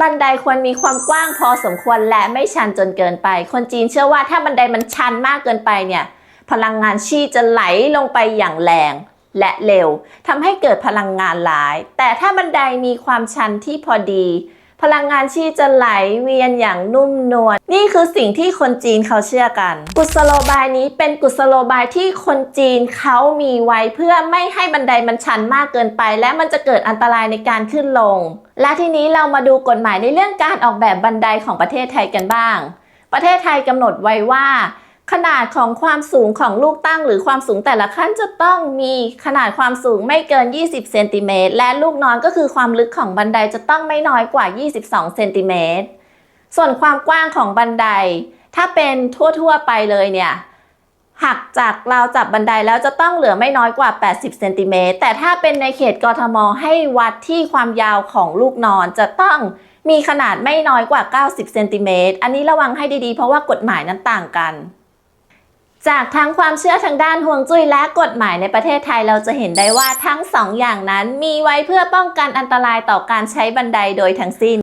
บันไดควรมีความกว้างพอสมควรและไม่ชันจนเกินไป คนจีนเชื่อว่าถ้าบันไดมันชันมากเกินไปเนี่ย พลังงานชีจะไหลลงไปอย่างแรงและเร็วทำให้เกิดพลังงานหลาย แต่ถ้าบันไดมีความชันที่พอดี พลังงานชีจะไหลเวียนอย่างนุ่มนวลนี่คือสิ่งที่คนจีนเขาเชื่อกัน กุศโลบายนี้เป็นกุศโลบายที่คนจีนเขามีไว้เพื่อไม่ให้บันไดมันชันมากเกินไป และมันจะเกิดอันตรายในการขึ้นลง และทีนี้เรามาดูกฎหมายในเรื่องการออกแบบบันไดของประเทศไทยกันบ้าง ประเทศไทยกำหนดไว้ว่า ขนาดของความสูงของลูกตั้งหรือความสูงแต่ละขั้นจะต้องมีขนาดความสูงไม่เกิน 20 เซนติเมตร และลูกนอนก็คือความลึกของบันไดจะต้องไม่น้อยกว่า 22 เซนติเมตร ส่วนความกว้างของบันได ถ้าเป็นทั่วๆไปเลยเนี่ย หักจากราวจับบันไดแล้วจะต้องเหลือไม่น้อยกว่า 80 เซนติเมตร แต่ถ้าเป็นในเขตกทม ให้วัดที่ความยาวของลูกนอนจะต้องมีขนาดไม่น้อยกว่า 90 เซนติเมตร อันนี้ระวังให้ดีๆ เพราะว่ากฎหมายนั้นต่างกัน จากทั้งความเชื่อทางด้านห่วงจุ้ยและกฎหมายในประเทศไทยเราจะเห็นได้ว่าทั้งสองอย่างนั้นมีไว้เพื่อป้องกันอันตรายต่อการใช้บันไดโดยทั้งสิ้น